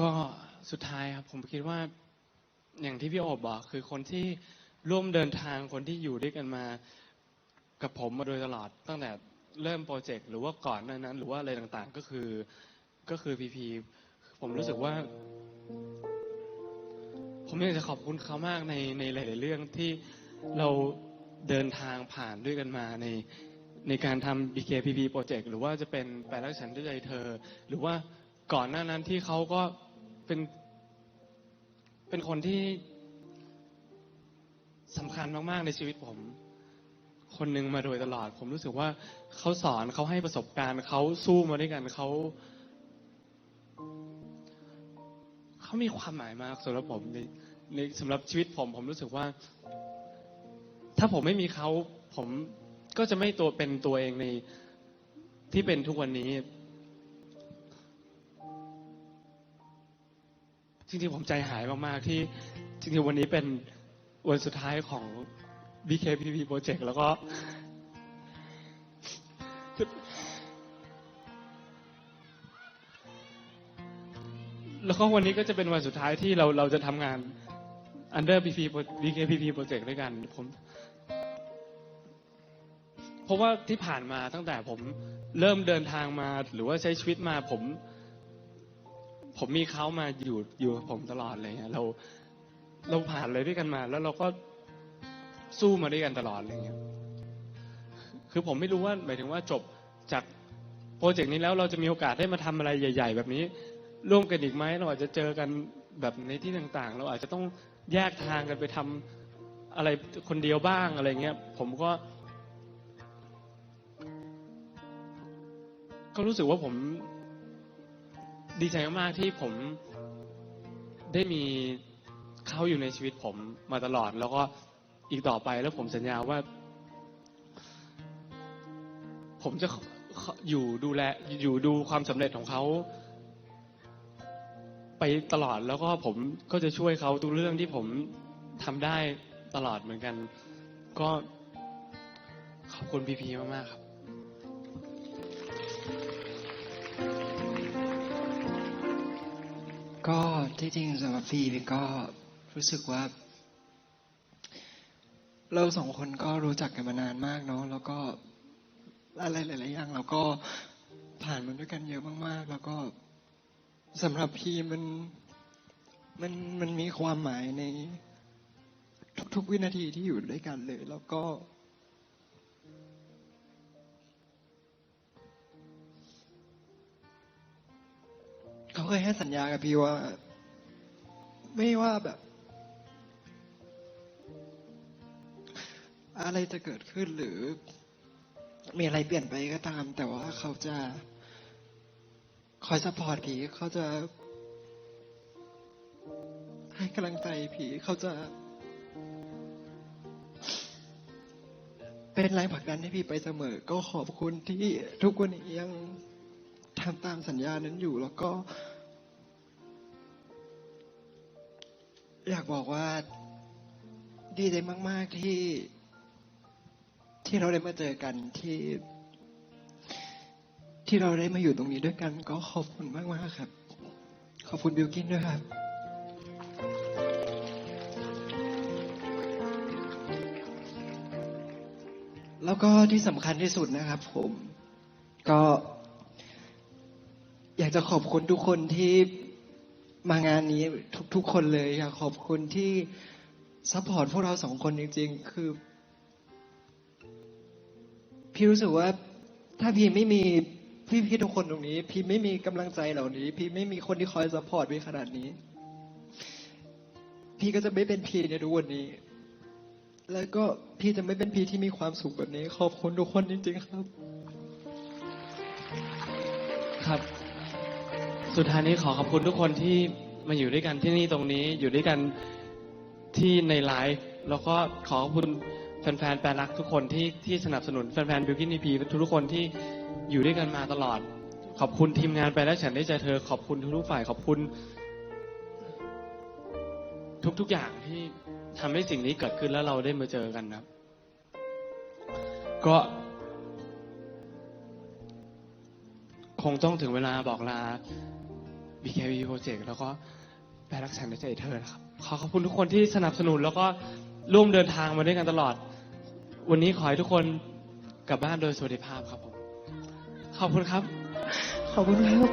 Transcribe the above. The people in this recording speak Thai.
ก็สุดท้ายครับผมคิดว่าอย่างที่พี่โอบบอกคือคนที่ร่วมเดินทางคนที่อยู่ด้วยกันมากับผมมาโดยตลอดตั้งแต่เริ่มโปรเจกต์หรือว่าก่อนหน้านั้น หรือว่าอะไรต่างๆก็คือก็คือพีพีผมรู้สึกว่า ผมอยากจะขอบคุณเขามากในในหลาย ๆ เรื่องที่เราเดินทางผ่านด้วยกันมาในในการทำ BKPP Project หรือว่าจะเป็นแปลรักฉันด้วยใจเธอ หรือว่าก่อนหน้านั้นที่เขาก็ เป็นเป็นคนที่สำคัญมาก ๆ ในชีวิตผม คนหนึ่งมาโดยตลอด ผมรู้สึกว่าเขาสอนเขาให้ประสบการณ์เขาสู้มาด้วยกันเขาเขามีความหมายมากสำหรับผมในในสำหรับชีวิตผม ผมรู้สึกว่า ถ้าผมไม่มีเขาผมก็จะไม่ตัวเป็นตัวเองในที่เป็นทุกวันนี้ จริงๆ ผมใจหายมาก ๆ ที่จริงๆ วันนี้เป็นวันสุดท้ายของ BKPP Project แล้วก็แล้วก็วันนี้ก็จะเป็นวันสุดท้ายที่เราเราจะทำงาน under BP BKPP Project ด้วยกันผมเพราะว่าที่ผ่านมาตั้งแต่ผมเริ่มเดินทางมาหรือว่าใช้ชีวิตมาผม ผมมีเขามาอยู่อยู่กับผมตลอดเลยเราเราผ่านเลยด้วยกันมา แล้วเราก็สู้มาด้วยกันตลอดอะไรเงี้ยคือผมไม่รู้ว่าหมายถึงว่าจบจากโปรเจกต์นี้แล้วเราจะมีโอกาสได้มาทำอะไรใหญ่ ๆ แบบนี้ ร่วมกันอีกไหมเราอาจจะเจอกันแบบในที่ต่างๆ เราอาจจะต้องแยกทางกันไปทำอะไรคนเดียวบ้างอะไรเงี้ย ผมก็ ก็รู้สึกว่าผม ดีใจมากๆที่ผมได้มีเขาอยู่ในชีวิตผมมาตลอด แล้วก็อีกต่อไปแล้วผมสัญญาว่า ผมจะอยู่ดูแลอยู่ดูความสำเร็จของเขา ไปตลอดแล้วก็ผมก็จะช่วยเขาทุกเรื่องที่ผมทำได้ตลอดเหมือนกัน ก็ขอบคุณพีพีมากๆครับ ก็ที่จริงสำหรับฟีพี่ก็รู้สึกว่า เราสองคนก็รู้จักกันมานานมากเนาะแล้วก็อะไรหลายๆอย่างเราก็ผ่านมันด้วยกันเยอะมากๆ แล้วก็สำหรับพี่มันมันมันมีความหมายในทุกๆวินาทีที่อยู่ด้วยกันเลย แล้วก็ เขาเคยให้สัญญากับพี่ว่า ไม่ว่าแบบ อะไรจะเกิดขึ้นหรือ มีอะไรเปลี่ยนไปก็ตาม แต่ว่าเขาจะคอยสปอร์ตผีเขาจะ ให้กำลังใจผีเขาจะ เป็นแรงผลักดันให้พี่ไปเสมอ ก็ขอบคุณที่ทุกวันยังทำตามสัญญานั้นอยู่แล้วก็ อยากบอกว่าดีใจมาก ๆ ที่ที่เราได้มาเจอกันที่ ที่เราได้มาอยู่ตรงนี้ด้วยกัน ก็ขอบคุณมากๆครับ ขอบคุณบิวกินด้วยครับ แล้วก็ที่สำคัญที่สุดนะครับ ผมก็อยากจะขอบคุณทุกคนที่ มางานนี้ทุก ๆ คนเลยอยากขอบคุณที่ซัพพอร์ตพวกเราสองคนจริง ๆ คือ พี่รู้สึกว่าถ้าพี่ไม่มีพี่ๆทุกคนตรงนี้ พี่ไม่มีกำลังใจเหล่านี้ พี่ไม่มีคนที่คอยซัพพอร์ตพี่ขนาดนี้ พี่ก็จะไม่เป็นพี่ในทุกวันนี้ แล้วก็พี่จะไม่เป็นพี่ที่มีความสุขแบบนี้ ขอบคุณทุกคนจริง ๆ ครับ ครับ สุดท้ายนี้ขอขอบคุณทุกคนที่มาอยู่ด้วยกันที่นี่ตรงนี้อยู่ด้วยกันที่ในไลฟ์แล้วก็ขอขอบคุณแฟนๆแปลรักทุกคนที่ที่สนับสนุนแฟนๆบิวกินอีพีทุกๆคนที่อยู่ด้วยกันมาตลอด ขอบคุณทีมงานแปลรักฉันได้ใจเธอ ขอบคุณทุกๆฝ่ายขอบคุณ ทุกๆอย่างที่ทำให้สิ่งนี้เกิดขึ้นแล้วเราได้มาเจอกันนะครับก็คงต้องถึงเวลาบอกลา BKB Project แล้วก็แปรรักฉันในใจเธอนะครับ ขอขอบคุณทุกคนที่สนับสนุนแล้วก็ร่วมเดินทางมาด้วยกันตลอด วันนี้ขอให้ทุกคนกลับบ้านโดยสวัสดิภาพครับผม ขอบคุณครับ ขอบคุณครับ